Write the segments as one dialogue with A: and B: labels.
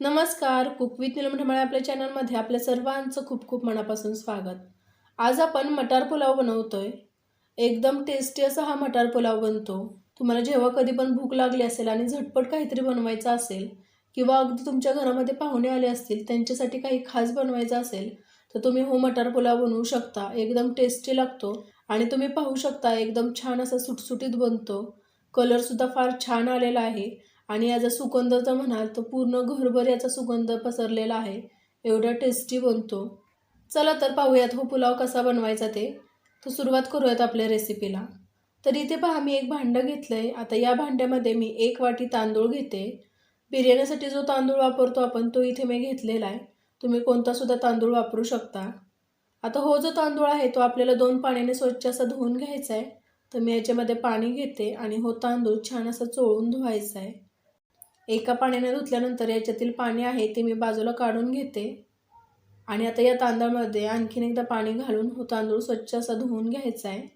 A: नमस्कार cook with निलमठमाळे आपल्या चॅनलमध्ये आपल्या सर्वांचं खूप खूप मनापासून स्वागत. आज आपण मटार पुलाव बनवतोय. एकदम टेस्टी असा हा मटार पुलाव बनतो. तुम्हाला जेव्हा कधी पण भूक लागली असेल आणि झटपट काहीतरी बनवायचं असेल किंवा अगदी तुमच्या घरामध्ये पाहुणे आले असतील त्यांच्यासाठी काही खास बनवायचं असेल तर तुम्ही हो मटार पुलाव बनवू शकता. एकदम टेस्टी लागतो आणि तुम्ही पाहू शकता एकदम छान असा सुटसुटीत बनतो. कलरसुद्धा फार छान आलेला आहे. आणि याचा सुगंध जर म्हणाल तर पूर्ण घरभर याचा सुगंध पसरलेला आहे. एवढा टेस्टी बनतो. चला तर पाहूयात हो पुलाव कसा बनवायचा ते. तर सुरुवात करूयात आपल्या रेसिपीला तर इथे पहा मी एक भांडं घेतलं आहे आता या भांड्यामध्ये मी एक वाटी तांदूळ घेते. बिर्याणीसाठी जो तांदूळ वापरतो आपण तो इथे मी घेतलेला आहे. तुम्ही कोणतासुद्धा तांदूळ वापरू शकता. आता हो जो तांदूळ आहे तो आपल्याला दोन पाण्याने स्वच्छ असा धुवून घ्यायचा आहे. तर मी याच्यामध्ये पाणी घेते आणि हो तांदूळ छान असा चोळून धुवायचा आहे. एका पाण्याने धुतल्यानंतर याच्यातील पाणी आहे ते मी बाजूला काढून घेते. आणि आता या तांदळामध्ये आणखीन एकदा पाणी घालून हो तांदूळ स्वच्छ असा धुवून घ्यायचा आहे.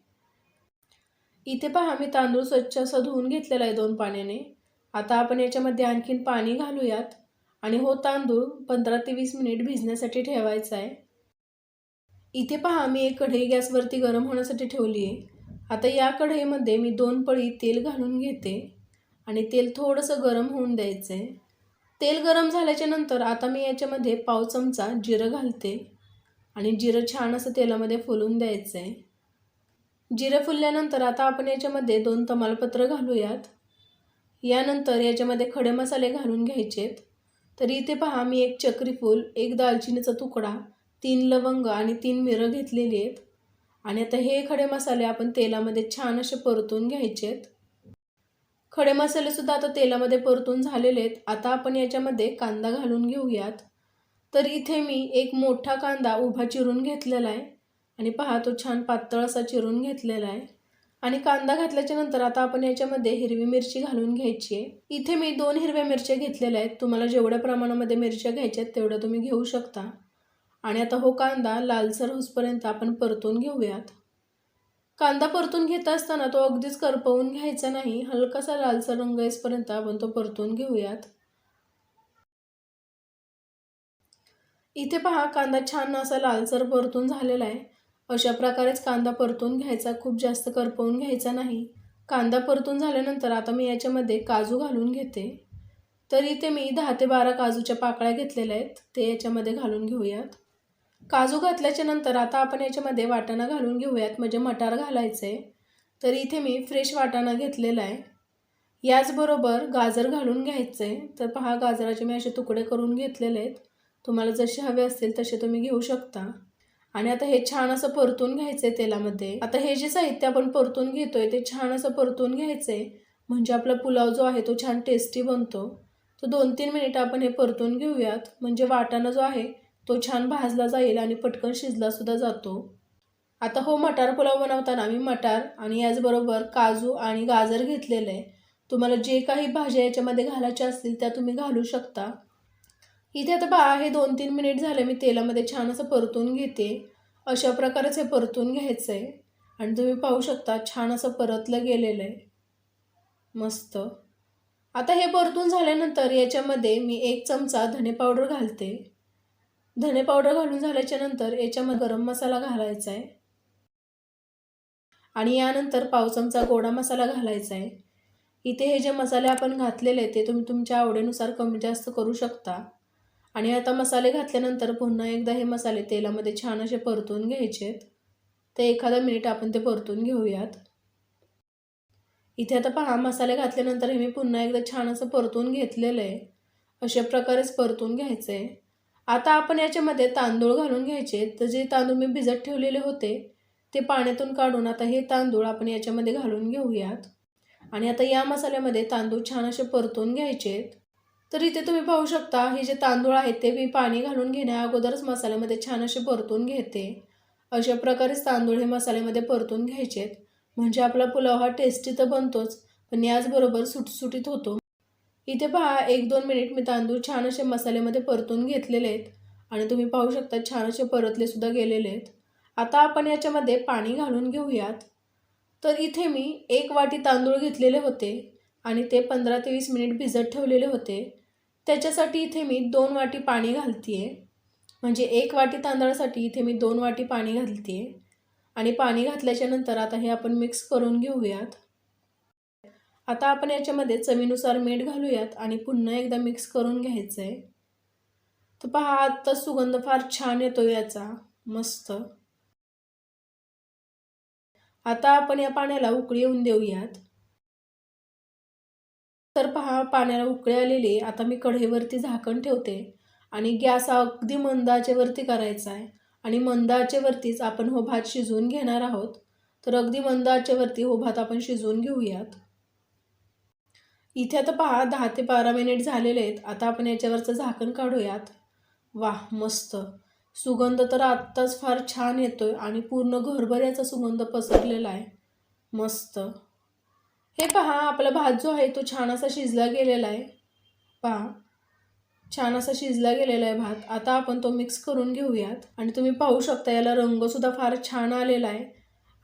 A: इथे पहा मी तांदूळ स्वच्छ असा धुवून घेतलेला आहे दोन पाण्याने. आता आपण याच्यामध्ये आणखीन पाणी घालूयात. आणि हो तांदूळ पंधरा ते वीस मिनिट भिजण्यासाठी ठेवायचा आहे. इथे पहा मी एक कढई गॅसवरती गरम होण्यासाठी ठेवली आहे. आता या कढईमध्ये मी दोन पळी तेल घालून घेते. आणि तेल थोडंसं गरम होऊन द्यायचं आहे तेल गरम झाल्याच्यानंतर आता मी याच्यामध्ये पाव चमचा जिरं घालते आणि जिरं छान असं तेलामध्ये फुलून द्यायचं आहे जिरं फुलल्यानंतर आता आपण याच्यामध्ये दोन तमालपत्र घालूयात. यानंतर याच्यामध्ये खडे मसाले घालून घ्यायचेत. तर इथे पहा मी एक चक्रीफूल एक दालचिनीचा तुकडा तीन लवंग आणि तीन मिरं घेतलेली आहेत. आणि आता हे खडे मसाले आपण तेलामध्ये छान असे परतून घ्यायचेत. खडे मसालेसुद्धा आता तेलामध्ये परतून झालेले आहेत. आता आपण याच्यामध्ये कांदा घालून घेऊयात. तर इथे मी एक मोठा कांदा उभा चिरून घेतलेला आहे. आणि पहा तो छान पातळ असा चिरून घेतलेला आहे. आणि कांदा घातल्याच्या नंतर आता आपण याच्यामध्ये हिरवी मिरची घालून घ्यायची आहे. इथे मी दोन हिरव्या मिरच्या घेतलेल्या आहेत. तुम्हाला जेवढ्या प्रमाणामध्ये मिरच्या घ्यायच्या आहेत तेवढ्या तुम्ही घेऊ शकता. आणि आता हो कांदा लालसर होसपर्यंत आपण परतून घेऊयात. कांदा परतून घेत असताना तो अगदीच करपवून घ्यायचा नाही. हलकासा लालसर रंग येसपर्यंत आपण तो परतून घेऊयात. इथे पहा कांदा छान असा लालसर परतून झालेला आहे. अशा प्रकारेच कांदा परतून घ्यायचा खूप जास्त करपवून घ्यायचा नाही. कांदा परतून झाल्यानंतर आता मी याच्यामध्ये काजू घालून घेते. तर इथे मी दहा ते बारा काजूच्या पाकळ्या घेतलेल्या आहेत. ते याच्यामध्ये घालून घेऊयात. काजू घातल्याच्या नंतर आता आपण याच्यामध्ये वाटाणा घालून घेऊयात. म्हणजे मटार घालायचं आहे तर इथे मी फ्रेश वाटाणा घेतलेला आहे. याचबरोबर गाजर घालून घ्यायचं आहे तर पहा गाजराचे मी असे तुकडे करून घेतलेले आहेत. तुम्हाला जसे हवे असतील तसे तुम्ही घेऊ शकता. आणि आता हे छान असं परतून घ्यायचं आहे तेलामध्ये. आता हे जे साहित्य आपण परतून घेतोय ते छान असं परतून घ्यायचं आहे म्हणजे आपला पुलाव जो आहे तो छान टेस्टी बनतो. तर दोन तीन मिनिटं आपण हे परतून घेऊयात. म्हणजे वाटाणा जो आहे तो छान भाजला जाईल आणि पटकन शिजलासुद्धा जातो. आता हो मटार पुलाव बनवताना मी मटार आणि याचबरोबर काजू आणि गाजर घेतलेलं आहे. तुम्हाला जे काही भाज्या याच्यामध्ये घालायच्या असतील त्या तुम्ही घालू शकता. इथे आता बा हे दोन तीन मिनिट झाले मी तेलामध्ये छान असं परतून घेते. अशा प्रकारेच हे परतून घ्यायचं आहे आणि तुम्ही पाहू शकता छान असं परतलं गेलेलं आहे. मस्त. आता हे परतून झाल्यानंतर याच्यामध्ये मी एक चमचा धने पावडर घालते. धने पावडर घालून झाल्याच्यानंतर याच्यामध्ये गरम मसाला घालायचा आहे. आणि यानंतर पाव चमचा गोडा मसाला घालायचा आहे. इथे हे जे मसाले आपण घातलेले ते तुम्ही तुमच्या आवडीनुसार कमी जास्त करू शकता. आणि आता मसाले घातल्यानंतर पुन्हा एकदा हे मसाले तेलामध्ये छान असे परतून घ्यायचेत ते एखादा मिनिट आपण ते परतून घेऊयात. इथे आता पहा मसाले घातल्यानंतर हे मी पुन्हा एकदा छान असं परतून घेतलेलं आहे. अशा प्रकारेच परतून घ्यायचं आहे. आता आपण याच्यामध्ये तांदूळ घालून घ्यायचे. तर जे तांदूळ मी भिजत ठेवलेले होते ते पाण्यातून काढून आता हे तांदूळ आपण याच्यामध्ये घालून घेऊयात. आणि आता या मसाल्यामध्ये तांदूळ छान असे परतून घ्यायचेत तर इथे तुम्ही पाहू शकता हे जे तांदूळ आहेत ते मी पाणी घालून घेण्या अगोदरच मसाल्यामध्ये छान असे परतून घेते. अशा प्रकारेच तांदूळ हे मसाल्यामध्ये परतून घ्यायचेत. म्हणजे आपला पुलाव हा टेस्टी तर बनतोच पण याचबरोबर सुटसुटीत होतो. इथे पहा एक दोन मिनिट मी तांदूळ छान असे मसाल्यामध्ये परतून घेतलेले आहेत. आणि तुम्ही पाहू शकता छान असे परतले सुद्धा गेलेले आहेत. आता आपण याच्यामध्ये पाणी घालून घेऊयात. तर इथे मी एक वाटी तांदूळ घेतलेले होते आणि ते पंधरा ते वीस मिनिट भिजत ठेवलेले होते. त्याच्यासाठी इथे मी दोन वाटी पाणी घालते आहे म्हणजे एक वाटी तांदळासाठी इथे मी दोन वाटी पाणी घालते आहे आणि पाणी घातल्याच्यानंतर आता हे आपण मिक्स करून घेऊयात. आता आपण याच्यामध्ये चवीनुसार मीठ घालूयात आणि पुन्हा एकदा मिक्स करून घ्यायचं आहे तर पहा आता सुगंध फार छान येतो याचा. मस्त. आता आपण या पाण्याला उकळी येऊन देऊयात. तर पहा पाण्याला उकळी आलेली आता मी कढईवरती झाकण ठेवते आणि गॅस अगदी मंदाचेवरती करायचा आहे आणि मंदाचेवरतीच आपण हो भात शिजवून घेणार आहोत. तर अगदी मंदाचेवरती हो भात आपण शिजवून घेऊयात. इथे आता पहा दहा ते बारा मिनिट झालेले आहेत. आता आपण याच्यावरचं झाकण काढूयात. वा मस्त. सुगंध तर आत्ताच फार छान येतोय आणि पूर्ण घरभर याचा सुगंध पसरलेला आहे. मस्त. हे पहा आपला भात जो आहे तो छान असा शिजला गेलेला आहे. पहा छान असा शिजला गेलेला आहे भात. आता आपण तो मिक्स करून घेऊयात. आणि तुम्ही पाहू शकता याला रंगसुद्धा फार छान आलेला आहे.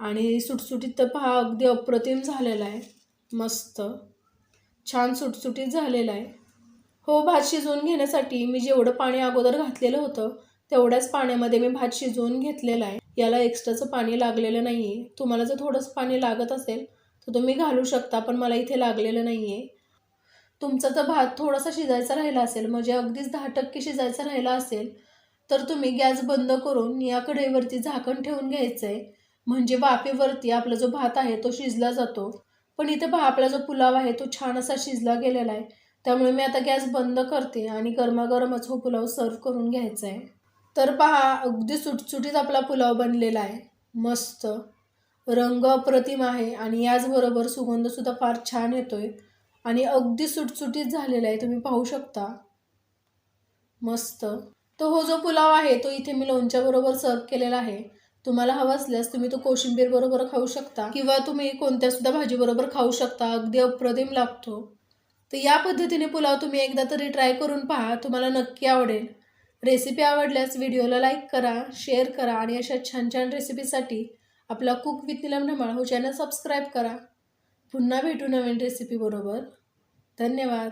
A: आणि सुटसुटीत तर पहा अगदी अप्रतिम झालेला आहे. मस्त. छान सुटसुटीत झालेला आहे. हो भात शिजवून घेण्यासाठी मी जेवढं पाणी अगोदर घातलेलं होतं तेवढ्याच पाण्यामध्ये मी भात शिजवून घेतलेला आहे. याला एक्स्ट्राचं पाणी लागलेलं नाही आहे तुम्हाला जर थोडंसं पाणी लागत असेल तर तुम्ही घालू शकता पण मला इथे लागलेलं नाही आहे तुमचा तर भात थोडासा शिजायचा राहिला असेल म्हणजे अगदीच दहा टक्के शिजायचा राहिला असेल तर तुम्ही गॅस बंद करून या कढईवरती झाकण ठेवून घ्यायचं आहे म्हणजे वाफेवरती आपला जो भात आहे तो शिजला जातो. पण इथे पहा आपला जो पुलाव आहे तो छान असा शिजला गेलेला आहे. त्यामुळे मी आता गॅस बंद करते आणि गरमागरमच हो पुलाव सर्व करून घ्यायचा आहे. तर पहा अगदी सुटसुटीत आपला पुलाव बनलेला आहे. मस्त. रंग अप्रतिम आहे आणि याचबरोबर सुगंधसुद्धा फार छान येतो आहे आणि अगदी सुटसुटीत झालेला आहे तुम्ही पाहू शकता. मस्त. तो हो जो पुलाव आहे तो इथे मी लोणच्याबरोबर सर्व केलेला आहे. तुम्हाला हवं असल्यास तुम्ही तो कोशिंबीर बरोबर खाऊ शकता किंवा तुम्ही कोणत्या सुद्धा भाजीबरोबर खाऊ शकता. अगदी अप्रतिम लागतो. तर या पद्धतीने पुलाव तुम्ही एकदा तरी ट्राय करून पहा. तुम्हाला नक्की आवडेल. रेसिपी आवडल्यास व्हिडिओला लाईक करा शेअर करा आणि अशा छान छान रेसिपीसाठी आपला कुक विथ निलम ढमाळ हो चॅनल सबस्क्राईब करा. पुन्हा भेटू नवीन रेसिपीबरोबर धन्यवाद.